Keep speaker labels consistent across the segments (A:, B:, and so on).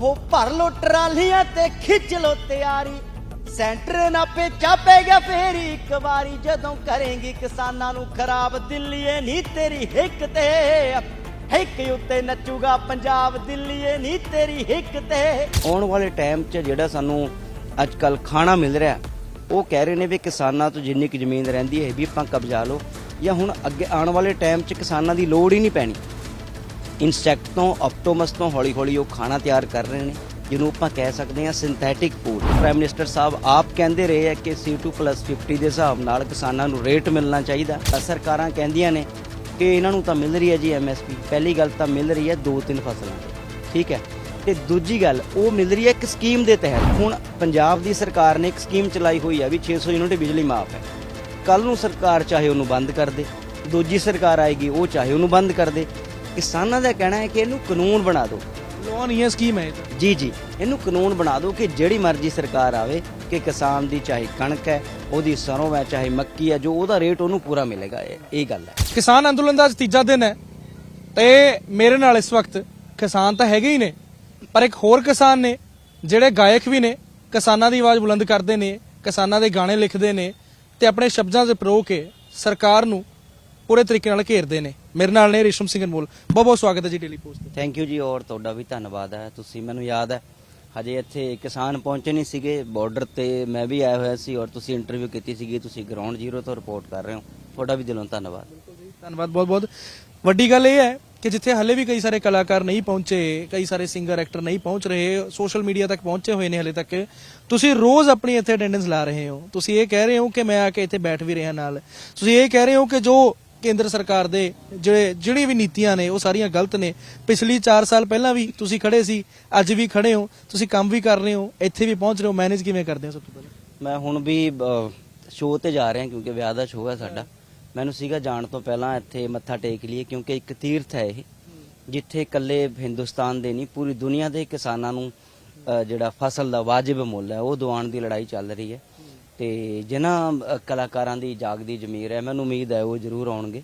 A: ਹੋ ਭਰ ਲੋ ਟਰਾਲੀਆਂ ਤੇ ਖਿੱਚ ਲੋ ਤਿਆਰੀ। ਸੈਂਟਰ ਨਾ ਪੇਚਾ ਪੈ ਗਿਆ ਫੇਰ ਇੱਕ ਵਾਰੀ। ਜਦੋਂ ਕਰੇਂਗੀ ਕਿਸਾਨਾਂ ਨੂੰ ਖਰਾਬ, ਦਿੱਲੀਏ ਨਹੀਂ ਤੇਰੀ ਹਿੱਕ ਤੇ। ਹਿੱਕ ਉੱਤੇ ਨੱਚੂਗਾ ਪੰਜਾਬ, ਦਿੱਲੀਏ ਨਹੀਂ ਤੇਰੀ ਹਿੱਕ ਤੇ। ਆਉਣ ਵਾਲੇ ਟਾਈਮ 'ਚ ਜਿਹੜਾ ਸਾਨੂੰ ਅੱਜ ਕੱਲ ਖਾਣਾ ਮਿਲ ਰਿਹਾ, ਉਹ ਕਹਿ ਰਹੇ ਨੇ ਵੀ ਕਿਸਾਨਾਂ ਤੋਂ ਜਿੰਨੀ ਕੁ ਜ਼ਮੀਨ ਰਹਿੰਦੀ ਹੈ ਵੀ ਆਪਾਂ ਕਬਜ਼ਾ ਲਓ। ਜਾਂ ਹੁਣ ਅੱਗੇ ਆਉਣ ਵਾਲੇ ਟਾਈਮ 'ਚ ਕਿਸਾਨਾਂ ਦੀ ਲੋੜ ਹੀ ਨਹੀਂ ਪੈਣੀ। ਇਨਸੈਕਟ ਤੋਂ ਆਪਟੋਮਸ ਤੋਂ ਹੌਲੀ ਹੌਲੀ ਉਹ ਖਾਣਾ ਤਿਆਰ ਕਰ ਰਹੇ ਨੇ, ਜਿਹਨੂੰ ਆਪਾਂ ਕਹਿ ਸਕਦੇ ਹਾਂ ਸਿੰਥੈਟਿਕ ਫੂਡ ਪ੍ਰਾਈਮ ਮਿਨਿਸਟਰ ਸਾਹਿਬ ਆਪ ਕਹਿੰਦੇ ਰਹੇ ਆ ਕਿ C2+50 ਦੇ ਹਿਸਾਬ ਨਾਲ ਕਿਸਾਨਾਂ ਨੂੰ ਰੇਟ ਮਿਲਣਾ ਚਾਹੀਦਾ। ਤਾਂ ਸਰਕਾਰਾਂ ਕਹਿੰਦੀਆਂ ਨੇ ਕਿ ਇਹਨਾਂ ਨੂੰ ਤਾਂ ਮਿਲ ਰਹੀ ਹੈ ਜੀ MSP ਪਹਿਲੀ ਗੱਲ ਤਾਂ ਮਿਲ ਰਹੀ ਹੈ ਦੋ ਤਿੰਨ ਫਸਲਾਂ ਤੇ। ਠੀਕ ਹੈ? ਤੇ ਦੂਜੀ ਗੱਲ, ਉਹ ਮਿਲ ਰਹੀ ਹੈ ਇੱਕ ਸਕੀਮ ਦੇ ਤਹਿਤ। ਹੁਣ ਪੰਜਾਬ ਦੀ ਸਰਕਾਰ ਨੇ ਇੱਕ ਸਕੀਮ ਚਲਾਈ ਹੋਈ ਆ ਵੀ 600 ਯੂਨਿਟ ਬਿਜਲੀ ਮਾਫ ਹੈ। ਕੱਲ ਨੂੰ ਸਰਕਾਰ ਚਾਹੇ ਉਹਨੂੰ ਬੰਦ ਕਰ ਦੇ। ਦੂਜੀ ਸਰਕਾਰ ਆਏਗੀ, ਉਹ ਚਾਹੇ ਉਹਨੂੰ ਬੰਦ ਕਰ ਦੇ। ਕਿਸਾਨਾਂ ਦਾ ਕਹਿਣਾ ਹੈ ਕਿ ਇਹਨੂੰ ਕਾਨੂੰਨ ਬਣਾ ਦਿਓ।
B: ਲੋਨ ਨਹੀਂ ਹੈ ਸਕੀਮ ਹੈ ਇਹ ਤਾਂ।
A: ਜੀ ਜੀ। ਇਹਨੂੰ ਕਾਨੂੰਨ ਬਣਾ ਦਿਓ ਕਿ ਜਿਹੜੀ ਮਰਜ਼ੀ ਸਰਕਾਰ ਆਵੇ ਕਿ ਕਿਸਾਨ ਦੀ ਚਾਹੇ ਕਣਕ ਹੈ ਉਹਦੀ ਸਰੋਂ ਹੈ ਚਾਹੇ ਮੱਕੀ ਹੈ ਜੋ ਉਹਦਾ ਰੇਟ ਉਹਨੂੰ ਪੂਰਾ ਮਿਲੇਗਾ ਇਹ ਇਹ ਗੱਲ ਹੈ।
B: ਕਿਸਾਨ ਅੰਦੋਲਨ ਦਾ ਅੱਜ ਤੀਜਾ ਦਿਨ ਹੈ। ਤੇ ਮੇਰੇ ਨਾਲ ਇਸ ਵਕਤ ਕਿਸਾਨ ਤਾਂ ਹੈਗੇ ਹੀ ਨੇ ਪਰ ਇੱਕ ਹੋਰ ਕਿਸਾਨ ਨੇ ਜਿਹੜੇ ਗਾਇਕ ਵੀ ਨੇ ਕਿਸਾਨਾਂ ਦੀ ਆਵਾਜ਼ ਬੁਲੰਦ ਕਰਦੇ ਨੇ ਕਿਸਾਨਾਂ ਦੇ ਗਾਣੇ ਲਿਖਦੇ ਨੇ ਤੇ ਆਪਣੇ ਸ਼ਬਦਾਂ ਦੇ ਪਰੋ ਕੇ ਸਰਕਾਰ ਨੂੰ ਪੂਰੇ ਤਰੀਕੇ ਨਾਲ ਘੇਰਦੇ ਨੇ। ਮੇਰੇ ਨਾਲ ਨੇ ਰੇਸ਼ਮ ਸਿੰਘ ਅਨਮੋਲ। ਬਹੁਤ ਬਹੁਤ ਸਵਾਗਤ ਹੈ ਜੀ ਡੇਲੀ ਪੋਸਟ ਤੇ।
A: ਥੈਂਕ ਯੂ ਜੀ ਔਰ ਤੁਹਾਡਾ ਵੀ ਧੰਨਵਾਦ ਹੈ। ਤੁਸੀਂ ਮੈਨੂੰ ਯਾਦ ਹੈ ਹਜੇ ਇੱਥੇ ਕਿਸਾਨ ਪਹੁੰਚੇ ਨਹੀਂ ਸੀਗੇ। ਬਾਰਡਰ ਤੇ ਮੈਂ ਵੀ ਆਇਆ ਹੋਇਆ ਸੀ ਔਰ ਤੁਸੀਂ ਇੰਟਰਵਿਊ ਕੀਤੀ ਸੀਗੀ। ਤੁਸੀਂ ਗਰਾਊਂਡ ਜ਼ੀਰੋ ਤੋਂ ਰਿਪੋਰਟ ਕਰ ਰਹੇ ਹੋ। ਤੁਹਾਡਾ ਵੀ ਦਿਲੋਂ ਧੰਨਵਾਦ।
B: ਧੰਨਵਾਦ ਬਹੁਤ ਬਹੁਤ। ਵੱਡੀ ਗੱਲ ਇਹ ਹੈ ਕਿ ਜਿੱਥੇ ਹਲੇ ਵੀ ਕਈ ਸਾਰੇ ਕਲਾਕਾਰ ਨਹੀਂ ਪਹੁੰਚੇ ਕਈ ਸਾਰੇ ਸਿੰਗਰ ਐਕਟਰ ਨਹੀਂ ਪਹੁੰਚ ਰਹੇ ਸੋਸ਼ਲ ਮੀਡੀਆ ਤੱਕ ਪਹੁੰਚੇ ਹੋਏ ਨੇ ਹਲੇ ਤੱਕ। ਤੁਸੀਂ ਰੋਜ਼ ਆਪਣੀ ਇੱਥੇ ਅਟੈਂਡੈਂਸ ਲਾ ਰਹੇ ਹੋ। ਤੁਸੀਂ ਇਹ ਕਹਿ ਰਹੇ ਹੋ ਕਿ ਮੈਂ ਆ ਕੇ ਇੱਥੇ ਬੈਠ ਵੀ ਰਿਹਾ ਨਾਲ। ਤੁਸੀਂ ਇਹ ਕਹਿ ਰਹੇ ਹੋ ਕਿ ਜੋ ਕੇਂਦਰ ਸਰਕਾਰ ਦੇ ਜਿਹੜੇ ਜਿਹੜੀ ਵੀ ਨੀਤੀਆਂ ਨੇ, ਉਹ ਸਾਰੀਆਂ ਗਲਤ ਨੇ। ਪਿਛਲੀ 4 ਸਾਲ ਪਹਿਲਾਂ ਵੀ ਤੁਸੀਂ ਖੜੇ ਸੀ, ਅੱਜ ਵੀ ਖੜੇ ਹੋ, ਤੁਸੀਂ ਕੰਮ ਵੀ ਕਰ ਰਹੇ ਹੋ, ਇੱਥੇ ਵੀ ਪਹੁੰਚ ਰਹੇ ਹੋ, ਮੈਨੇਜ ਕਿਵੇਂ ਕਰਦੇ ਹੋ ਸਭ ਤੋਂ ਪਹਿਲਾਂ?
A: ਮੈਂ ਹੁਣ ਵੀ ਸ਼ੋਅ ਤੇ ਜਾ ਰਿਹਾ ਕਿਉਂਕਿ ਵਿਆਹ ਦਾ ਸ਼ੋਅ ਹੈ ਸਾਡਾ। ਮੈਨੂੰ ਸੀਗਾ ਜਾਣ ਤੋਂ ਪਹਿਲਾਂ ਇੱਥੇ ਮੱਥਾ ਟੇਕ ਲਈਏ ਕਿਉਂਕਿ ਇੱਕ ਤੀਰਥ ਹੈ ਇਹ, ਜਿੱਥੇ ਇਕੱਲੇ ਹਿੰਦੁਸਤਾਨ ਦੇ ਨਹੀਂ, ਪੂਰੀ ਦੁਨੀਆ ਦੇ ਕਿਸਾਨਾਂ ਨੂੰ ਜਿਹੜਾ ਫਸਲ ਦਾ ਵਾਜਿਬ ਮੁੱਲ ਹੈ, ਉਹ ਦਿਵਾਉਣ ਦੀ ਲੜਾਈ ਚੱਲ ਰਹੀ ਹੈ। ਤੇ ਜਿਨ੍ਹਾਂ ਕਲਾਕਾਰਾਂ ਦੀ ਜਾਗਦੀ ਜ਼ਮੀਰ ਹੈ, ਮੈਨੂੰ ਉਮੀਦ ਹੈ ਉਹ ਜ਼ਰੂਰ ਆਉਣਗੇ।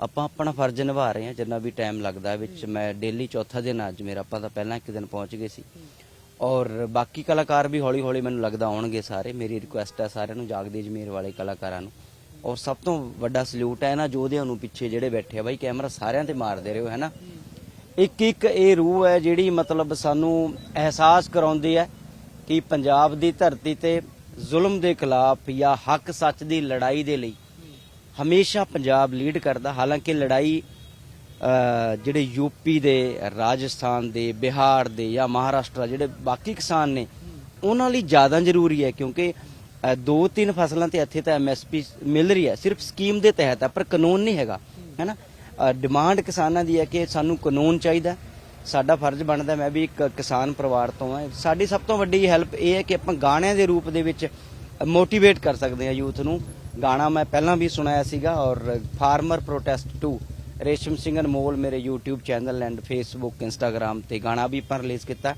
A: ਆਪਾਂ ਆਪਣਾ ਫਰਜ਼ ਨਿਭਾ ਰਹੇ ਹਾਂ, ਜਿੰਨਾ ਵੀ ਟਾਈਮ ਲੱਗਦਾ ਵਿੱਚ ਮੈਂ ਡੇਲੀ ਚੌਥਾ ਦਿਨ ਅੱਜ ਮੇਰਾ ਆਪਾਂ ਤਾਂ ਪਹਿਲਾਂ ਇੱਕ ਦਿਨ ਪਹੁੰਚ ਗਏ ਸੀ। ਔਰ ਬਾਕੀ ਕਲਾਕਾਰ ਵੀ ਹੌਲੀ ਹੌਲੀ ਮੈਨੂੰ ਲੱਗਦਾ ਆਉਣਗੇ ਸਾਰੇ। ਮੇਰੀ ਰਿਕੁਐਸਟ ਹੈ ਸਾਰਿਆਂ ਨੂੰ ਜਾਗਦੀ ਜ਼ਮੀਰ ਵਾਲੇ ਕਲਾਕਾਰਾਂ ਨੂੰ। ਔਰ ਸਭ ਤੋਂ ਵੱਡਾ ਸਲੂਟ ਹੈ ਨਾ ਯੋਧਿਆਂ ਨੂੰ ਪਿੱਛੇ ਜਿਹੜੇ ਬੈਠੇ ਆ। ਬਾਈ ਕੈਮਰਾ ਸਾਰਿਆਂ ਤੇ ਮਾਰਦੇ ਰਹੋ, ਹੈ ਨਾ? ਇੱਕ ਇੱਕ ਇਹ ਰੂਹ ਹੈ ਜਿਹੜੀ ਮਤਲਬ ਸਾਨੂੰ ਅਹਿਸਾਸ ਕਰਾਉਂਦੀ ਹੈ ਕਿ ਪੰਜਾਬ ਦੀ ਧਰਤੀ ਤੇ ਜ਼ੁਲਮ ਦੇ ਖਿਲਾਫ ਜਾਂ ਹੱਕ ਸੱਚ ਦੀ ਲੜਾਈ ਦੇ ਲਈ ਹਮੇਸ਼ਾ ਪੰਜਾਬ ਲੀਡ ਕਰਦਾ। ਹਾਲਾਂਕਿ ਲੜਾਈ ਅ, ਜਿਹੜੇ ਯੂਪੀ ਦੇ ਰਾਜਸਥਾਨ ਦੇ ਬਿਹਾਰ ਦੇ ਜਾਂ ਮਹਾਰਾਸ਼ਟਰ ਜਿਹੜੇ ਬਾਕੀ ਕਿਸਾਨ ਨੇ ਉਹਨਾਂ ਲਈ ਜ਼ਿਆਦਾ ਜ਼ਰੂਰੀ ਹੈ ਕਿਉਂਕਿ ਦੋ ਤਿੰਨ ਫਸਲਾਂ ਤੇ ਇੱਥੇ ਤਾਂ ਐਮਐਸਪੀ ਮਿਲ ਰਹੀ ਹੈ। ਸਿਰਫ ਸਕੀਮ ਦੇ ਤਹਿਤ ਹੈ ਪਰ ਕਾਨੂੰਨ ਨਹੀਂ ਹੈਗਾ। ਹੈਨਾ ਅ, ਡਿਮਾਂਡ ਕਿਸਾਨਾਂ ਦੀ ਹੈ ਕਿ ਸਾਨੂੰ ਕਾਨੂੰਨ ਚਾਹੀਦਾ ਸਾਡਾ ਫਰਜ਼ ਬਣਦਾ ਮੈਂ ਵੀ ਇੱਕ ਕਿਸਾਨ ਪਰਿਵਾਰ ਤੋਂ ਹਾਂ। ਸਾਡੀ ਸਭ ਤੋਂ ਵੱਡੀ ਹੈਲਪ ਇਹ ਹੈ ਕਿ ਆਪਾਂ ਗਾਣਿਆਂ ਦੇ ਰੂਪ ਦੇ ਵਿੱਚ ਮੋਟੀਵੇਟ ਕਰ ਸਕਦੇ ਹਾਂ ਯੂਥ ਨੂੰ। ਗਾਣਾ ਮੈਂ ਪਹਿਲਾਂ ਵੀ ਸੁਣਾਇਆ ਸੀਗਾ ਔਰ ਫਾਰਮਰ ਪ੍ਰੋਟੈਸਟ 2 ਰੇਸ਼ਮ ਸਿੰਘ ਅਨਮੋਲ ਮੇਰੇ YouTube channel and Facebook Instagram ਤੇ ਗਾਣਾ ਵੀ ਆਪਾਂ ਰਿਲੀਜ਼ ਕੀਤਾ।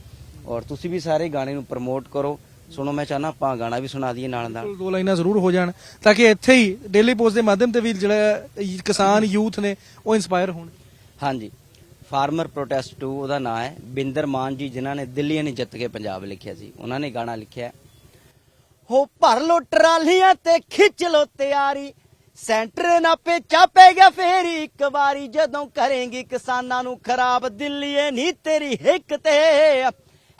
A: ਔਰ ਤੁਸੀਂ ਵੀ ਸਾਰੇ ਗਾਣੇ ਨੂੰ ਪ੍ਰਮੋਟ ਕਰੋ। ਸੁਣੋ ਮੈਂ ਚਾਹਨਾ ਆਪਾਂ ਗਾਣਾ ਵੀ ਸੁਣਾ ਦਈਏ ਨਾਲ ਨਾਲ।
B: ਦੋ ਲਾਈਨਾਂ ਜ਼ਰੂਰ ਹੋ ਜਾਣ ਤਾਂ ਕਿ ਇੱਥੇ ਹੀ ਡੇਲੀ ਪੋਸਟ ਦੇ ਮਾਧਿਅਮ ਤੇ ਵੀ ਜਿਹੜਾ ਕਿਸਾਨ ਯੂਥ ਨੇ ਉਹ ਇਨਸਪਾਇਰ ਹੋਣ।
A: ਹਾਂਜੀ। ਫਾਰਮਰ ਪ੍ਰੋਟੈਸਟ 2 ਉਹਦਾ ਨਾਮ ਹੈ ਬਿੰਦਰ ਮਾਨ ਜੀ, ਜਿਨ੍ਹਾਂ ਨੇ ਦਿੱਲੀ ਨੇ ਜਿੱਤ ਕੇ ਪੰਜਾਬ ਲਿਖਿਆ ਸੀ। ਉਹਨਾਂ ਨੇ ਗਾਣਾ ਲਿਖਿਆ ਹੋ। ਭਰ ਲੋ ਟਰਾਲੀਆਂ ਤੇ ਖਿੱਚ ਲੋ ਤਿਆਰੀ। ਸੈਂਟਰ ਨਾ ਪੇਚਾ ਪੈ ਗਿਆ ਫੇਰ। ਇੱਕ ਵਾਰੀ ਜਦੋਂ ਕਰੇਂਗੀ ਕਿਸਾਨਾਂ ਨੂੰ ਖਰਾਬ, ਦਿੱਲੀਏ ਨਹੀਂ ਤੇਰੀ ਹਿੱਕ ਤੇ।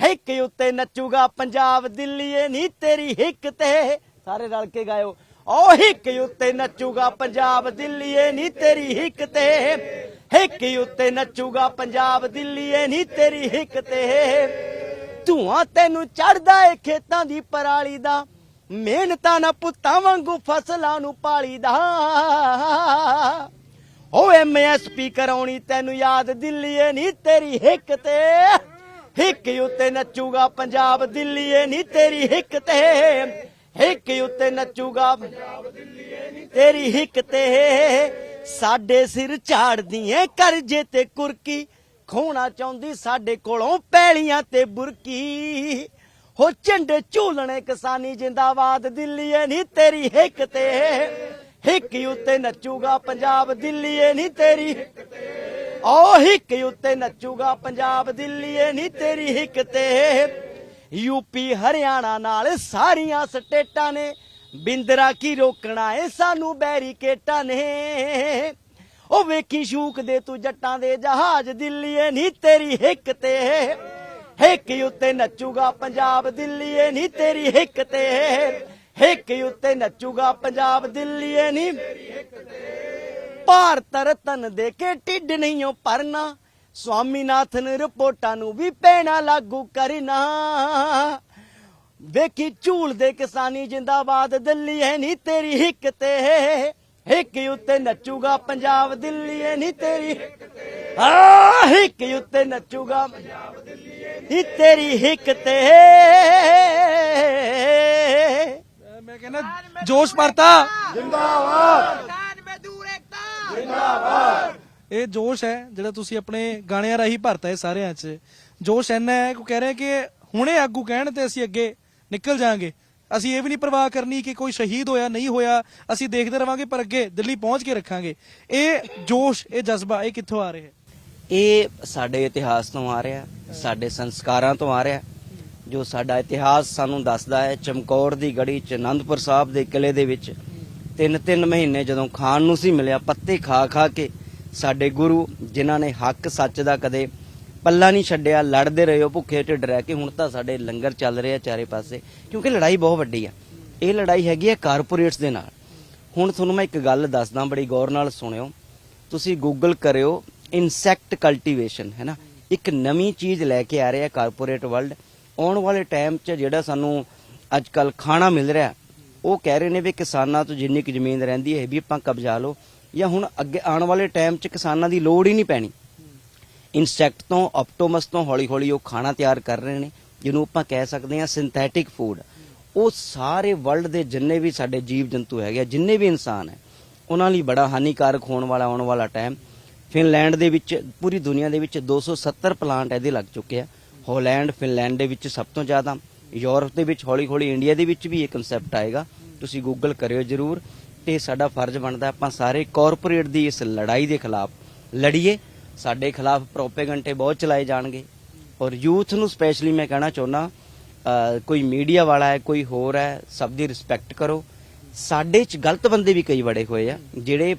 A: ਹਿੱਕ ਉੱਤੇ ਨੱਚੂਗਾ ਪੰਜਾਬ, ਦਿੱਲੀਏ ਨਹੀਂ ਤੇਰੀ ਹਿੱਕ ਤੇ। ਸਾਰੇ ਰਲ ਕੇ ਗਾਇਓ। ਓ ਹਿੱਕ ਉੱਤੇ ਨੱਚੂਗਾ ਪੰਜਾਬ, ਦਿੱਲੀਏ ਨਹੀਂ ਤੇਰੀ ਹਿੱਕ ਤੇ। ਹਿੱਕ ਉੱਤੇ ਨੱਚੂਗਾ ਪੰਜਾਬ ਦਿੱਲੀਏ ਨਹੀਂ ਤੇਰੀ ਹਿੱਕ ਤੇ। ਧੂਆਂ ਤੈਨੂੰ ਚੜਦਾ ਏ ਖੇਤਾਂ ਦੀ ਪਰਾਲੀ ਦਾ, ਮਿਹਨਤਾਂ ਨਾ ਪੁੱਤਾਂ ਵਾਂਗੂ ਫਸਲਾਂ ਨੂੰ ਪਾਲੀਦਾ ਓ ਐਮਐਸਪੀ ਕਰਾਉਣੀ ਤੈਨੂੰ ਯਾਦ, ਦਿੱਲੀ ਏ ਨਹੀਂ ਤੇਰੀ ਹਿੱਕ ਤੇ। ਹਿੱਕ ਉੱਤੇ ਨੱਚੂਗਾ ਪੰਜਾਬ ਦਿੱਲੀਏ ਨਹੀਂ ਤੇਰੀ ਹਿੱਕ ਤੇ। ਹਿੱਕ ਉੱਤੇ ਨੱਚੂਗਾ ਤੇਰੀ ਹਿੱਕ ਤੇ। ਸਾਡੇ ਸਿਰ ਝਾੜਦੀ ਏ ਕਰਜੇ ਤੇ ਕੁਰਕੀ। ਖੋਣਾ ਚਾਹੁੰਦੀ ਸਾਡੇ ਕੋਲੋਂ ਪੈਲੀਆਂ ਤੇ ਬੁਰਕੀ। ਹੋ ਝੰਡੇ ਝੂਲਣੇ ਕਿਸਾਨੀ ਜਿੰਦਾਬਾਦ ਦਿੱਲੀਏ ਨਹੀਂ ਤੇਰੀ ਹਿੱਕ ਤੇ। ਹਿੱਕ ਉੱਤੇ ਨੱਚੂਗਾ ਪੰਜਾਬ, ਦਿੱਲੀ ਦਿੱਲੀਏ ਨਹੀਂ ਤੇਰੀ। ਓ ਹਿੱਕ ਉੱਤੇ ਨੱਚੂਗਾ ਪੰਜਾਬ ਦਿੱਲੀਏ ਨਹੀਂ ਤੇਰੀ ਹਿੱਕ ਤੇ। ਯੂਪੀ ਹਰਿਆਣਾ ਨਾਲ ਸਾਰੀਆਂ ਸਟੇਟਾਂ ਨੇ ਬਿੰਦਰਾ ਕੀ ਰੋਕਣਾ ਏ? ਸਾਨੂੰ ਬੈਰੀਕੇਟਾਂ ਨੇ। ਉਹ ਵੇਖੀ ਸ਼ੂਕ ਦੇ ਤੂੰ ਜੱਟਾਂ ਦੇ ਜਹਾਜ਼, ਦਿੱਲੀਏ ਨਹੀਂ ਤੇਰੀ ਹਿੱਕ ਤੇ। ਹਿੱਕ ਉੱਤੇ ਨੱਚੂਗਾ ਪੰਜਾਬ, ਦਿੱਲੀਏ ਨਹੀਂ ਤੇਰੀ ਹਿੱਕ ਤੇ। ਹਿੱਕ ਉੱਤੇ ਨੱਚੂਗਾ ਪੰਜਾਬ, ਦਿੱਲੀਏ ਨਹੀਂ ਭਾਰਤ ਰਤਨ ਦੇ ਕੇ ਢਿੱਡ ਨਹੀਂ ਓ ਭਰਨਾ। ਸਵਾਮੀਨਾਥਨ ਰਿਪੋਰਟਾਂ ਨੂੰ ਵੀ ਪੈਣਾ ਲਾਗੂ ਕਰਨਾ। ਵੇਖੀ ਝੂਲ ਦੇ ਕਿਸਾਨੀ ਜਿੰਦਾਬਾਦ ਦਿੱਲੀ ਹੈ ਨਹੀਂ ਤੇਰੀ ਹਿੱਕ ਤੇ। ਹਿੱਕ ਉੱਤੇ ਨੱਚੂਗਾ ਪੰਜਾਬ ਦਿੱਲੀ ਹੈ ਨਹੀਂ ਤੇਰੀ ਆ ਹਿੱਕ ਉੱਤੇ ਨੱਚੂਗਾ ਪੰਜਾਬ ਦਿੱਲੀ ਹੈ ਨਹੀਂ ਤੇਰੀ ਹਿੱਕ ਤੇ।
B: ਮੈਂ ਕਹਿੰਦਾ ਜੋਸ਼
C: ਮਜ਼ਦੂਰ ਏਕਤਾ। ਜਿੰਦਾਬਾਦ।
B: ਇਹ ਜੋਸ਼ ਹੈ ਜਿਹੜਾ ਤੁਸੀਂ ਆਪਣੇ ਗਾਣਿਆਂ ਰਾਹੀਂ ਭਰਤਾ ਹੈ ਸਾਰਿਆਂ 'ਚ। ਜੋਸ਼ ਇੰਨਾ ਹੈ ਕਿ ਕਹਿ ਰਹੇ ਕਿ ਹੁਣੇ ਆਗੂ ਕਹਿਣ ਤੇ ਅਸੀਂ ਅੱਗੇ ਨਿਕਲ ਜਾਾਂਗੇ। ਅਸੀਂ ਇਹ ਵੀ ਨਹੀਂ ਪਰਵਾਹ ਕਰਨੀ ਕਿ ਕੋਈ ਸ਼ਹੀਦ ਹੋਇਆ, ਨਹੀਂ ਹੋਇਆ। ਅਸੀਂ ਦੇਖਦੇ ਰਵਾਂਗੇ, ਪਰ ਅੱਗੇ ਦਿੱਲੀ ਪਹੁੰਚ ਕੇ ਰੱਖਾਂਗੇ। ਇਹ ਜੋਸ਼, ਇਹ ਜਜ਼ਬਾ, ਇਹ ਕਿੱਥੋਂ ਆ ਰਿਹਾ ਹੈ?
A: ਇਹ ਸਾਡੇ ਇਤਿਹਾਸ ਤੋਂ ਆ ਰਿਹਾ ਸਾਡੇ ਸੰਸਕਾਰਾਂ ਤੋਂ ਆ ਰਿਹਾ ਜੋ ਸਾਡਾ ਇਤਿਹਾਸ ਸਾਨੂੰ ਦੱਸਦਾ ਹੈ, ਚਮਕੌਰ ਦੀ ਗੜੀ ਚ ਆਨੰਦਪੁਰ ਸਾਹਿਬ ਦੇ ਕਿਲੇ ਦੇ ਵਿੱਚ ਤਿੰਨ ਤਿੰਨ ਮਹੀਨੇ ਜਦੋਂ ਖਾਣ ਨੂੰ ਸੀ ਮਿਲਿਆ, ਪੱਤੇ ਖਾ ਖਾ ਕੇ ਸਾਡੇ ਗੁਰੂ, ਜਿਨ੍ਹਾਂ ਨੇ ਹੱਕ ਸੱਚ ਦਾ ਕਦੇ ਪੱਲਾ ਨਹੀਂ ਛੱਡਿਆ, ਲੜਦੇ ਰਹੇ ਹੋ ਭੁੱਖੇ ਢਿੱਡ ਰਹਿ ਕੇ ਹੁਣ ਤਾਂ ਸਾਡੇ ਲੰਗਰ ਚੱਲ ਰਹੇ ਆ ਚਾਰੇ ਪਾਸੇ, ਕਿਉਂਕਿ ਲੜਾਈ ਬਹੁਤ ਵੱਡੀ ਆ। ਇਹ ਲੜਾਈ ਹੈਗੀ ਹੈ ਕਾਰਪੋਰੇਟਸ ਦੇ ਨਾਲ। ਹੁਣ ਤੁਹਾਨੂੰ ਮੈਂ ਇੱਕ ਗੱਲ ਦੱਸਦਾ, ਬੜੀ ਗੌਰ ਨਾਲ ਸੁਣਿਓ। ਤੁਸੀਂ ਗੂਗਲ ਕਰਿਓ ਇਨਸੈਕਟ ਕਲਟੀਵੇਸ਼ਨ ਹੈ ਨਾ? ਇੱਕ ਨਵੀਂ ਚੀਜ਼ ਲੈ ਕੇ ਆ ਰਿਹਾ ਕਾਰਪੋਰੇਟ ਵਰਲਡ। ਆਉਣ ਵਾਲੇ ਟਾਈਮ 'ਚ ਜਿਹੜਾ ਸਾਨੂੰ ਅੱਜ ਕੱਲ ਖਾਣਾ ਮਿਲ ਰਿਹਾ, ਉਹ ਕਹਿ ਰਹੇ ਨੇ ਵੀ ਕਿਸਾਨਾਂ ਤੋਂ ਜਿੰਨੀ ਕੁ ਜ਼ਮੀਨ ਰਹਿੰਦੀ ਹੈ ਵੀ ਆਪਾਂ ਕਬਜ਼ਾ ਲਓ। ਜਾਂ ਹੁਣ ਅੱਗੇ ਆਉਣ ਵਾਲੇ ਟਾਈਮ 'ਚ ਕਿਸਾਨਾਂ ਦੀ ਲੋੜ ਹੀ ਨਹੀਂ ਪੈਣੀ। ਇਨਸੈਕਟ ਤੋਂ ਆਪਟੋਮਸ ਤੋਂ ਹੌਲੀ-ਹੌਲੀ ਉਹ ਖਾਣਾ ਤਿਆਰ ਕਰ ਰਹੇ ਨੇ ਜਿਹਨੂੰ ਆਪਾਂ ਕਹਿ ਸਕਦੇ ਹਾਂ ਸਿੰਥੈਟਿਕ ਫੂਡ ਉਹ ਸਾਰੇ ਵਰਲਡ ਦੇ ਜਿੰਨੇ ਵੀ ਸਾਡੇ ਜੀਵ ਜੰਤੂ ਹੈਗੇ ਆ, ਜਿੰਨੇ ਵੀ ਇਨਸਾਨ ਹੈ ਉਹਨਾਂ ਲਈ ਬੜਾ ਹਾਨੀਕਾਰਕ ਹੋਣ ਵਾਲਾ ਆਉਣ ਵਾਲਾ ਟਾਈਮ ਫਿਨਲੈਂਡ ਦੇ ਵਿੱਚ ਪੂਰੀ ਦੁਨੀਆ ਦੇ ਵਿੱਚ 270 ਪਲਾਂਟ ਇਹਦੇ ਲੱਗ ਚੁੱਕੇ ਆ। ਹਾਲੈਂਡ ਫਿਨਲੈਂਡ ਦੇ ਵਿੱਚ ਸਭ ਤੋਂ ਜ਼ਿਆਦਾ। ਯੂਰਪ ਦੇ ਵਿੱਚ ਹੌਲੀ-ਹੌਲੀ ਇੰਡੀਆ ਦੇ ਵਿੱਚ ਵੀ ਇਹ ਕਨਸੈਪਟ ਆਏਗਾ। ਤੁਸੀਂ ਗੂਗਲ ਕਰਿਓ ਜਰੂਰ। ਤੇ ਸਾਡਾ ਫਰਜ਼ ਬਣਦਾ ਆਪਾਂ ਸਾਰੇ ਕਾਰਪੋਰੇਟ ਦੀ ਇਸ ਲੜਾਈ ਦੇ ਖਿਲਾਫ ਲੜੀਏ। ਸਾਡੇ ਖਿਲਾਫ ਪ੍ਰੋਪੇਗੈਂਡੇ ਬਹੁਤ ਚਲਾਏ ਜਾਣਗੇ। ਔਰ ਯੂਥ ਨੂੰ ਸਪੈਸ਼ਲੀ ਮੈਂ ਕਹਿਣਾ ਚਾਹੁੰਦਾ ਕੋਈ ਮੀਡੀਆ ਵਾਲਾ ਹੈ ਕੋਈ ਹੋਰ ਹੈ ਸਭ ਦੀ ਰਿਸਪੈਕਟ ਕਰੋ। ਸਾਡੇ ਚ ਗਲਤ ਬੰਦੇ ਵੀ ਕਈ ਵੜੇ ਹੋਏ ਆ ਜਿਹੜੇ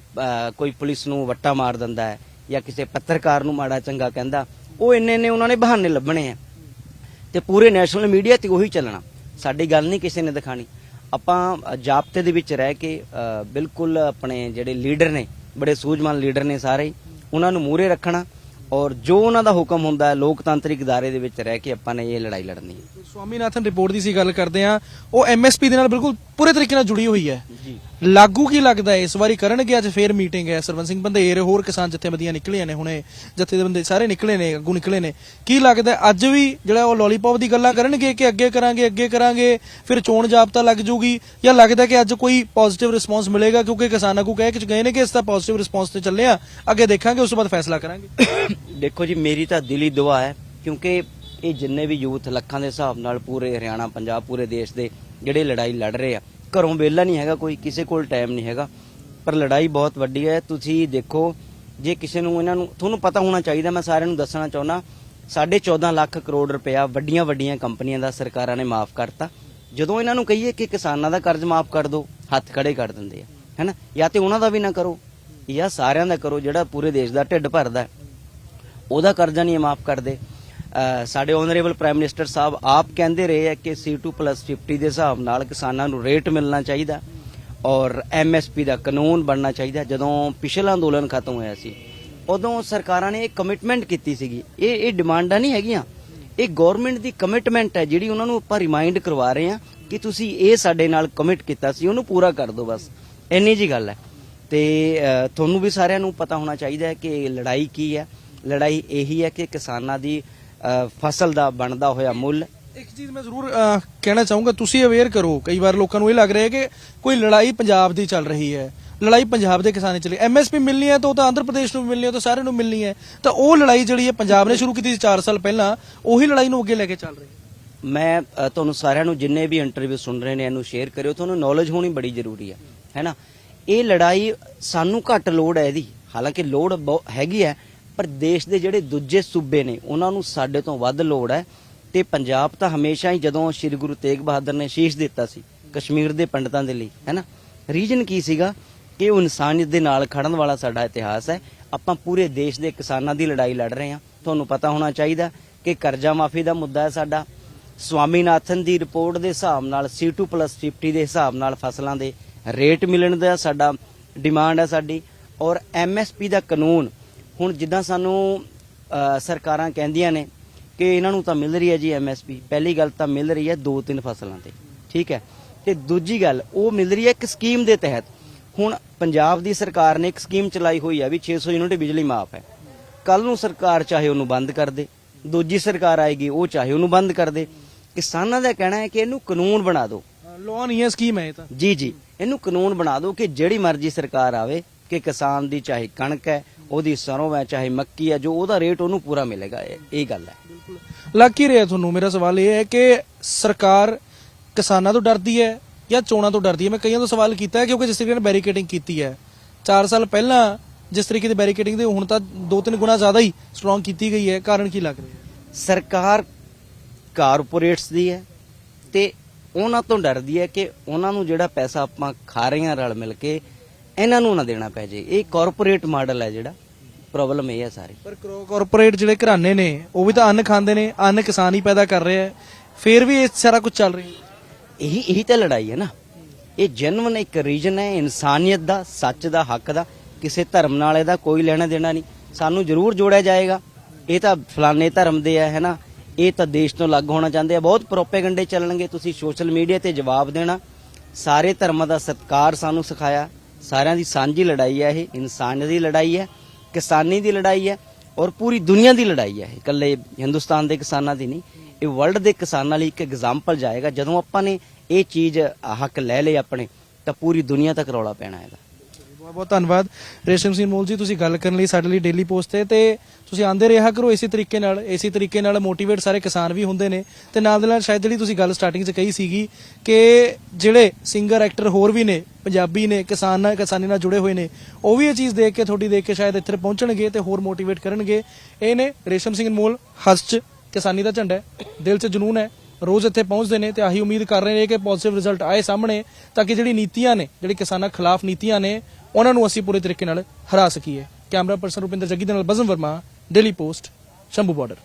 A: ਕੋਈ ਪੁਲਿਸ ਨੂੰ ਵੱਟਾ ਮਾਰ ਦਿੰਦਾ ਹੈ ਜਾਂ ਕਿਸੇ ਪੱਤਰਕਾਰ ਨੂੰ ਮਾੜਾ ਚੰਗਾ ਕਹਿੰਦਾ ਉਹ ਇੰਨੇ ਨੇ ਉਹਨਾਂ ਨੇ ਬਹਾਨੇ ਲੱਭਣੇ ਆ। ਤੇ ਪੂਰੇ ਨੈਸ਼ਨਲ ਮੀਡੀਆ ਤੇ ਉਹੀ ਚੱਲਣਾ। ਸਾਡੀ ਗੱਲ ਨਹੀਂ ਕਿਸੇ ਨੇ ਦਿਖਾਣੀ। ਆਪਾਂ ਜਾਪਤੇ ਦੇ ਵਿੱਚ ਰਹਿ ਕੇ ਬਿਲਕੁਲ ਆਪਣੇ ਜਿਹੜੇ ਲੀਡਰ ਨੇ ਬੜੇ ਸੂਝਵਾਨ ਲੀਡਰ ਨੇ ਸਾਰੇ ਹੀ, ਉਹਨਾਂ ਨੂੰ ਮੂਹਰੇ ਰੱਖਣਾ ਔਰ ਜੋ ਉਹਨਾਂ ਦਾ ਹੁਕਮ ਹੁੰਦਾ ਹੈ, ਲੋਕਤੰਤਰਿਕ ਦਾਇਰੇ ਦੇ ਵਿੱਚ ਰਹਿ ਕੇ ਆਪਾਂ ਨੇ ਇਹ ਲੜਾਈ ਲੜਨੀ ਹੈ।
B: ਸਵਾਮੀਨਾਥਨ ਰਿਪੋਰਟ ਦੀ ਸੀ ਗੱਲ ਕਰਦੇ ਆ ਉਹ ਐਮਐਸਪੀ ਦੇ ਨਾਲ ਬਿਲਕੁਲ ਪੂਰੇ ਤਰੀਕੇ ਨਾਲ ਜੁੜੀ ਹੋਈ ਹੈ। ਲਾਗੂ ਕੀ ਲੱਗਦਾ ਹੈ? ਇਸ ਵਾਰੀ ਕਰਨਗੇ ਅੱਜ ਫੇਰ ਮੀਟਿੰਗ ਹੈ ਸਰਵਨ ਸਿੰਘ ਬੰਦੇਰ ਹੋਰ ਕਿਸਾਨ ਜਥੇਬੰਦੀਆਂ ਨਿਕਲੀਆਂ ਨੇ ਹੁਣੇ ਜਥੇ ਦੇ ਬੰਦੇ ਸਾਰੇ ਨਿਕਲੇ ਨੇ ਅੱਗੂ ਨਿਕਲੇ ਨੇ। ਕੀ ਲੱਗਦਾ ਅੱਜ ਵੀ ਜਿਹੜਾ ਉਹ ਲੋਲੀਪੌਪ ਦੀ ਗੱਲਾਂ ਕਰਨਗੇ ਕਿ ਅੱਗੇ ਕਰਾਂਗੇ ਅੱਗੇ ਕਰਾਂਗੇ ਫਿਰ ਚੋਣ ਜਾਬਤਾ ਲੱਗ ਜੂਗੀ? ਜਾਂ ਲੱਗਦਾ ਕਿ ਅੱਜ ਕੋਈ ਪੋਜ਼ਿਟਿਵ ਰਿਸਪਾਂਸ ਮਿਲੇਗਾ ਕਿਉਂਕਿ ਕਿਸਾਨਾਂ ਕੋ ਕਹਿ ਕੇ ਗਏ ਨੇ ਕਿ ਇਸ ਦਾ ਪੋਜ਼ਿਟਿਵ ਰਿਸਪਾਂਸ ਤੇ ਚੱਲੇ ਆ ਅੱਗੇ ਦੇਖਾਂਗੇ ਉਸ ਤੋਂ ਬਾਅਦ ਫੈਸਲਾ ਕਰਾਂਗੇ।
A: ਦੇਖੋ ਜੀ ਮੇਰੀ ਤਾਂ ਦਿਲੀ ਦੁਆ ਹੈ ਕਿਉਂਕਿ ਇਹ ਜਿੰਨੇ ਵੀ ਯੂਥ ਲੱਖਾਂ ਦੇ ਹਿਸਾਬ ਨਾਲ ਪੂਰੇ ਹਰਿਆਣਾ ਪੰਜਾਬ ਪੂਰੇ ਦੇਸ਼ ਦੇ ਜਿਹੜੇ ਲੜਾਈ ਲੜ ਰਹੇ ਆ ਘਰੋਂ ਵਿਹਲਾ ਨਹੀਂ ਹੈਗਾ, ਕੋਈ ਕਿਸੇ ਕੋਲ ਟਾਈਮ ਨਹੀਂ ਹੈਗਾ। ਪਰ ਲੜਾਈ ਬਹੁਤ ਵੱਡੀ ਹੈ। ਤੁਸੀਂ ਦੇਖੋ, ਜੇ ਕਿਸੇ ਨੂੰ ਇਹਨਾਂ ਨੂੰ ਤੁਹਾਨੂੰ ਪਤਾ ਹੋਣਾ ਚਾਹੀਦਾ, ਮੈਂ ਸਾਰਿਆਂ ਨੂੰ ਦੱਸਣਾ ਚਾਹੁੰਦਾ, ਸਾਢੇ 14 ਲੱਖ ਕਰੋੜ ਰੁਪਇਆ ਵੱਡੀਆਂ ਵੱਡੀਆਂ ਕੰਪਨੀਆਂ ਦਾ ਸਰਕਾਰਾਂ ਨੇ ਮਾਫ ਕਰਤਾ। ਜਦੋਂ ਇਹਨਾਂ ਨੂੰ ਕਹੀਏ ਕਿ ਕਿਸਾਨਾਂ ਦਾ ਕਰਜ਼ ਮਾਫ ਕਰ ਦਿਓ, ਹੱਥ ਖੜੇ ਕਰ ਦਿੰਦੇ ਆ, ਹੈਨਾ? ਜਾਂ ਤੇ ਉਹਨਾਂ ਦਾ ਵੀ ਨਾ ਕਰੋ, ਜਾਂ ਸਾਰਿਆਂ ਦਾ ਕਰੋ, ਜਿਹੜਾ ਪੂਰੇ ਦੇਸ਼ ਦਾ ਢਿੱਡ ਭਰਦਾ ਉਹਦਾ ਕਰਜ਼ਾ ਨਹੀਂ ਮਾਫ ਕਰਦੇ। ਸਾਡੇ ਓਨਰੇਬਲ ਪ੍ਰਾਈਮ ਮਿਨਿਸਟਰ ਸਾਹਿਬ ਆਪ ਕਹਿੰਦੇ ਰਹੇ ਆ ਕਿ C2+50 ਦੇ ਹਿਸਾਬ ਨਾਲ ਕਿਸਾਨਾਂ ਨੂੰ ਰੇਟ ਮਿਲਣਾ ਚਾਹੀਦਾ ਔਰ MSP ਦਾ ਕਾਨੂੰਨ ਬਣਨਾ ਚਾਹੀਦਾ। ਜਦੋਂ ਪਿਛਲਾ ਅੰਦੋਲਨ ਖਤਮ ਹੋਇਆ ਸੀ, ਉਦੋਂ ਸਰਕਾਰਾਂ ਨੇ ਇਹ ਕਮਿਟਮੈਂਟ ਕੀਤੀ ਸੀਗੀ। ਇਹ ਇਹ ਡਿਮਾਂਡਾਂ ਨਹੀਂ ਹੈਗੀਆਂ। ਇਹ ਗਵਰਨਮੈਂਟ ਦੀ ਕਮਿਟਮੈਂਟ ਹੈ ਜਿਹੜੀ ਉਹਨਾਂ ਨੂੰ ਆਪਾਂ ਰਿਮਾਈਂਡ ਕਰਵਾ ਰਹੇ ਆ ਕਿ ਤੁਸੀਂ ਇਹ ਸਾਡੇ ਨਾਲ ਕਮਿਟ ਕੀਤਾ ਸੀ, ਉਹਨੂੰ ਪੂਰਾ ਕਰ ਦਿਓ ਬਸ। ਇੰਨੀ ਜੀ ਗੱਲ ਹੈ। ਤੇ ਤੁਹਾਨੂੰ ਵੀ ਸਾਰਿਆਂ ਨੂੰ ਪਤਾ ਹੋਣਾ ਚਾਹੀਦਾ ਹੈ ਕਿ ਲੜਾਈ ਕੀ ਹੈ। ਲੜਾਈ ਇਹੀ ਹੈ ਕਿ ਕਿਸਾਨਾਂ ਦੀ ਫਸਲ ਦਾ ਬਣਦਾ ਹੋਇਆ ਮੁੱਲ।
B: ਇੱਕ ਚੀਜ਼ ਮੈਂ ਜ਼ਰੂਰ ਕਹਿਣਾ ਚਾਹੂੰਗਾ ਤੁਸੀਂ ਅਵੇਅਰ ਕਰੋ ਕਈ ਵਾਰ ਲੋਕਾਂ ਨੂੰ ਇਹ ਲੱਗ ਰਿਹਾ ਹੈ ਕਿ ਕੋਈ ਲੜਾਈ ਪੰਜਾਬ ਦੀ ਚੱਲ ਰਹੀ ਹੈ। ਲੜਾਈ ਪੰਜਾਬ ਦੇ ਕਿਸਾਨਾਂ ਦੀ ਚੱਲੀ ਐਮਐਸਪੀ ਮਿਲਣੀ ਹੈ ਤਾਂ ਉਹ ਤਾਂ ਆਂਧਰ ਪ੍ਰਦੇਸ਼ ਨੂੰ ਮਿਲਣੀ ਹੈ ਤਾਂ ਸਾਰਿਆਂ ਨੂੰ ਮਿਲਣੀ ਹੈ। ਤਾਂ ਉਹ ਲੜਾਈ ਜਿਹੜੀ ਹੈ ਪੰਜਾਬ ਨੇ ਸ਼ੁਰੂ ਕੀਤੀ ਸੀ 4 ਸਾਲ ਪਹਿਲਾਂ ਉਹੀ ਲੜਾਈ ਨੂੰ ਅੱਗੇ ਲੈ ਕੇ ਚੱਲ ਰਹੀ ਹੈ।
A: ਮੈਂ ਤੁਹਾਨੂੰ ਸਾਰਿਆਂ ਨੂੰ ਜਿੰਨੇ ਵੀ ਇੰਟਰਵਿਊ ਸੁਣ ਰਹੇ ਨੇ ਇਹਨੂੰ ਸ਼ੇਅਰ ਕਰਿਓ। ਤੁਹਾਨੂੰ ਨੌਲੇਜ ਹੋਣੀ ਬੜੀ ਜ਼ਰੂਰੀ ਹੈ ਹੈਨਾ ਇਹ ਲੜਾਈ ਸਾਨੂੰ ਘੱਟ ਲੋੜ ਹੈ ਇਹਦੀ। ਹਾਲਾਂਕਿ ਲੋੜ ਹੈਗੀ ਹੈ ਪਰ ਦੇਸ਼ ਦੇ ਜਿਹੜੇ ਦੂਜੇ ਸੂਬੇ ਨੇ, ਉਹਨਾਂ ਨੂੰ ਸਾਡੇ ਤੋਂ ਵੱਧ ਲੋੜ ਹੈ। ਤੇ ਪੰਜਾਬ ਤਾਂ ਹਮੇਸ਼ਾ ਹੀ ਜਦੋਂ ਸ੍ਰੀ ਗੁਰੂ ਤੇਗ ਬਹਾਦਰ ਨੇ ਸ਼ੀਸ਼ ਦਿੱਤਾ ਸੀ, ਕਸ਼ਮੀਰ ਦੇ ਪੰਡਤਾਂ ਦੇ ਲਈ ਹੈਨਾ ਰੀਜਨ ਕੀ ਸੀਗਾ? ਕਿ ਉਹ ਇਨਸਾਨੀਅਤ ਦੇ ਨਾਲ ਖੜਨ ਵਾਲਾ ਸਾਡਾ ਇਤਿਹਾਸ ਹੈ। ਆਪਾਂ ਪੂਰੇ ਦੇਸ਼ ਦੇ ਕਿਸਾਨਾਂ ਦੀ ਲੜਾਈ ਲੜ ਰਹੇ ਹਾਂ। ਤੁਹਾਨੂੰ ਪਤਾ ਹੋਣਾ ਚਾਹੀਦਾ ਕਿ ਕਰਜ਼ਾ ਮਾਫੀ ਦਾ ਮੁੱਦਾ ਹੈ ਸਾਡਾ। ਸਵਾਮੀਨਾਥਨ ਦੀ ਰਿਪੋਰਟ ਦੇ ਹਿਸਾਬ ਨਾਲ C2+50 ਦੇ ਹਿਸਾਬ ਨਾਲ ਫਸਲਾਂ ਦੇ ਰੇਟ ਮਿਲਣ ਦਾ ਸਾਡਾ ਡਿਮਾਂਡ ਹੈ ਸਾਡੀ। ਔਰ MSP ਦਾ ਕਾਨੂੰਨ ਹੁਣ ਜਿੱਦਾਂ ਸਾਨੂੰ ਸਰਕਾਰਾਂ ਕਹਿੰਦੀਆਂ ਨੇ ਕਿ ਇਹਨਾਂ ਨੂੰ ਤਾਂ ਮਿਲ ਰਹੀ ਹੈ ਜੀ MSP ਪਹਿਲੀ ਗੱਲ ਤਾਂ ਮਿਲ ਰਹੀ ਹੈ ਦੋ ਤਿੰਨ ਫਸਲਾਂ ਤੇ ਠੀਕ ਹੈ। ਤੇ ਦੂਜੀ ਗੱਲ ਉਹ ਮਿਲ ਰਹੀ ਹੈ ਇੱਕ ਸਕੀਮ ਦੇ ਤਹਿਤ। ਹੁਣ ਪੰਜਾਬ ਦੀ ਸਰਕਾਰ ਨੇ ਇੱਕ ਸਕੀਮ ਚਲਾਈ ਹੋਈ ਹੈ ਵੀ 600 ਯੂਨਿਟ ਬਿਜਲੀ ਮਾਫ ਹੈ। ਕੱਲ ਨੂੰ ਸਰਕਾਰ ਚਾਹੇ ਉਹਨੂੰ ਬੰਦ ਕਰ ਦੇ ਦੂਜੀ ਸਰਕਾਰ ਆਏਗੀ ਉਹ ਚਾਹੇ ਉਹਨੂੰ ਬੰਦ ਕਰ ਦੇ। ਕਿਸਾਨਾਂ ਦਾ ਕਹਿਣਾ ਹੈ ਕਿ ਇਹਨੂੰ ਕਾਨੂੰਨ ਬਣਾ ਦਿਓ।
B: ਲੋਨ ਹੀ ਹੈ ਸਕੀਮ ਹੈ ਇਹ ਤਾਂ।
A: ਜੀ ਜੀ ਇਹਨੂੰ ਕਾਨੂੰਨ ਬਣਾ ਦਿਓ ਕਿ ਜਿਹੜੀ ਮਰਜ਼ੀ ਸਰਕਾਰ ਆਵੇ ਕਿ ਕਿਸਾਨ ਦੀ ਚਾਹੇ ਕਣਕ ਹੈ ਉਹਦੀ ਸਰੋਂ ਹੈ ਚਾਹੇ ਮੱਕੀ ਹੈ ਜੋ ਉਹਦਾ ਰੇਟ ਉਹਨੂੰ ਪੂਰਾ ਮਿਲੇਗਾ ਇਹ ਗੱਲ ਹੈ।
B: ਲੱਗ ਕੀ ਰਿਹਾ ਤੁਹਾਨੂੰ? ਮੇਰਾ ਸਵਾਲ ਇਹ ਹੈ ਕਿ ਸਰਕਾਰ ਕਿਸਾਨਾਂ ਤੋਂ ਡਰਦੀ ਹੈ ਜਾਂ ਚੋਣਾਂ ਤੋਂ ਡਰਦੀ ਹੈ? ਮੈਂ ਕਈਆਂ ਤੋਂ ਸਵਾਲ ਕੀਤਾ ਹੈ ਕਿਉਂਕਿ ਜਿਸ ਤਰੀਕੇ ਨਾਲ ਬੈਰੀਕੇਡਿੰਗ ਕੀਤੀ ਹੈ। 4 ਸਾਲ ਪਹਿਲਾਂ ਜਿਸ ਤਰੀਕੇ ਦੀ ਬੈਰੀਕੇਡਿੰਗ ਦੇ ਹੁਣ ਤਾਂ ਦੋ ਤਿੰਨ ਗੁਣਾ ਜ਼ਿਆਦਾ ਹੀ ਸਟਰੋਂਗ ਕੀਤੀ ਗਈ ਹੈ। ਕਾਰਨ ਕੀ ਲੱਗ ਰਿਹਾ
A: ਸਰਕਾਰ ਕਾਰਪੋਰੇਟਸ ਦੀ ਹੈ ਤੇ ਉਹਨਾਂ ਤੋਂ ਡਰਦੀ ਹੈ ਕਿ ਉਹਨਾਂ ਨੂੰ ਜਿਹੜਾ ਪੈਸਾ ਆਪਾਂ ਖਾ ਰਹੇ ਹਾਂ ਰਲ ਮਿਲ ਕੇ ਇਹਨਾਂ ਨੂੰ ਨਾ ਦੇਣਾ ਪੈ ਜੇ। ਇਹ ਕਾਰਪੋਰੇਟ ਮਾਡਲ ਹੈ ਜਿਹੜਾ। ਪ੍ਰੋਬਲਮ ਇਹ ਹੈ ਸਾਰੀ।
B: ਪਰ ਕਾਰਪੋਰੇਟ ਜਿਹੜੇ ਘਰਾਣੇ ਨੇ ਉਹ ਵੀ ਤਾਂ ਅੰਨ ਖਾਂਦੇ ਨੇ ਅੰਨ ਕਿਸਾਨ ਹੀ ਪੈਦਾ ਕਰ ਰਿਹਾ ਹੈ। ਫਿਰ ਵੀ ਇਹ ਸਾਰਾ ਕੁਝ ਚੱਲ ਰਿਹਾ ਹੈ।
A: ਇਹੀ ਇਹੀ ਤਾਂ ਲੜਾਈ ਹੈ ਨਾ। ਇਹ ਜਨਮਨ ਇੱਕ ਰੀਜਨ ਹੈ ਇਨਸਾਨੀਅਤ ਦਾ ਸੱਚ ਦਾ ਹੱਕ ਦਾ। ਕਿਸੇ ਧਰਮ ਨਾਲ ਇਹਦਾ ਕੋਈ ਲੈਣਾ ਦੇਣਾ ਨਹੀਂ। ਸਾਨੂੰ ਜ਼ਰੂਰ ਜੋੜਿਆ ਜਾਏਗਾ। ਇਹ ਤਾਂ ਫਲਾਣੇ ਧਰਮ ਦੇ ਆ ਹੈ ਨਾ। ਇਹ ਤਾਂ ਦੇਸ਼ ਤੋਂ ਅਲੱਗ ਹੋਣਾ ਚਾਹੁੰਦੇ ਆ। ਬਹੁਤ ਪ੍ਰੋਪੇਗੰਡੇ ਚੱਲਣਗੇ। ਤੁਸੀਂ ਸੋਸ਼ਲ ਮੀਡੀਆ ਤੇ ਜਵਾਬ ਦੇਣਾ। ਸਾਰੇ ਧਰਮਾਂ ਦਾ ਸਤਿਕਾਰ ਸਾਨੂੰ ਸਿਖਾਇਆ। ਸਾਰਿਆਂ ਦੀ ਸਾਂਝੀ ਲੜਾਈ ਹੈ ਇਹ ਇਨਸਾਨੀਅਤ ਦੀ ਲੜਾਈ ਹੈ, ਕਿਸਾਨੀ ਦੀ ਲੜਾਈ ਹੈ ਔਰ ਪੂਰੀ ਦੁਨੀਆ ਦੀ ਲੜਾਈ ਹੈ। ਇਹ ਇਕੱਲੇ ਹਿੰਦੁਸਤਾਨ ਦੇ ਕਿਸਾਨਾਂ ਦੀ ਨਹੀਂ, ਇਹ ਵਰਲਡ ਦੇ ਕਿਸਾਨਾਂ ਲਈ ਇੱਕ ਐਗਜ਼ਾਮਪਲ ਜਾਏਗਾ। ਜਦੋਂ ਆਪਾਂ ਨੇ ਇਹ ਚੀਜ਼ ਹੱਕ ਲੈ ਲਏ ਆਪਣੇ, ਤਾਂ ਪੂਰੀ ਦੁਨੀਆ ਤੱਕ ਰੌਲਾ ਪੈਣਾ ਇਹਦਾ।
B: ਬਹੁਤ ਬਹੁਤ ਧੰਨਵਾਦ। ਰੇਸ਼ਮ ਸਿੰਘ ਮੋਲ ਜੀ, ਤੁਸੀਂ ਗੱਲ ਕਰਨ ਲਈ ਸਾਡੇ ਲਈ ਡੇਲੀ ਪੋਸਟ ਤੇ ਤੇ ਤੁਸੀਂ ਆਂਦੇ ਰਿਹਾ ਕਰੋ ਇਸੇ ਤਰੀਕੇ ਨਾਲ, ਇਸੇ ਤਰੀਕੇ ਨਾਲ ਮੋਟੀਵੇਟ ਸਾਰੇ ਕਿਸਾਨ ਵੀ ਹੁੰਦੇ ਨੇ। ਤੇ ਨਾਲ ਦੇ ਨਾਲ ਸ਼ਾਇਦ ਜਿਹੜੀ ਤੁਸੀਂ ਗੱਲ ਸਟਾਰਟਿੰਗ 'ਚ ਕਹੀ ਸੀਗੀ ਕਿ ਜਿਹੜੇ ਸਿੰਗਰ ਐਕਟਰ ਹੋਰ ਵੀ ਨੇ, ਪੰਜਾਬੀ ਨੇ, ਕਿਸਾਨ ਨਾਲ, ਕਿਸਾਨੀ ਨਾਲ ਜੁੜੇ ਹੋਏ ਨੇ, ਉਹ ਵੀ ਇਹ ਚੀਜ਼ ਦੇਖ ਕੇ, ਤੁਹਾਡੀ ਦੇਖ ਕੇ ਸ਼ਾਇਦ ਇੱਥੇ ਪਹੁੰਚਣਗੇ ਤੇ ਹੋਰ ਮੋਟੀਵੇਟ ਕਰਨਗੇ। ਇਹ ਨੇ ਰੇਸ਼ਮ ਸਿੰਘ ਮੋਲ, ਹੱਸ 'ਚ ਕਿਸਾਨੀ ਦਾ ਝੰਡਾ ਹੈ, ਦਿਲ 'ਚ ਜਨੂਨ ਹੈ, ਰੋਜ਼ ਇੱਥੇ ਪਹੁੰਚਦੇ ਨੇ ਤੇ ਆਹੀ ਉਮੀਦ ਕਰ ਰਹੇ ਨੇ ਕਿ ਪੋਜ਼ਿਟਿਵ ਰਿਜ਼ਲਟ ਆਏ ਸਾਹਮਣੇ, ਤਾਂ ਕਿ ਜਿਹੜੀ ਨੀਤੀਆਂ ਨੇ, ਜਿਹੜੀ ਕਿਸਾਨਾਂ ਖਿਲਾਫ ਨੀਤੀਆਂ ਨੇ ਉਹਨਾਂ ਨੂੰ ਅਸੀਂ ਪੂਰੇ ਤਰੀਕੇ ਨਾਲ ਹਰਾ ਸਕੀਏ। ਕੈਮਰਾ ਪਰਸਨ ਰੁਪਿੰਦਰ ਜੱਗੀ ਦੇ ਨਾਲ Bazm Verma Daily Post Shambhu border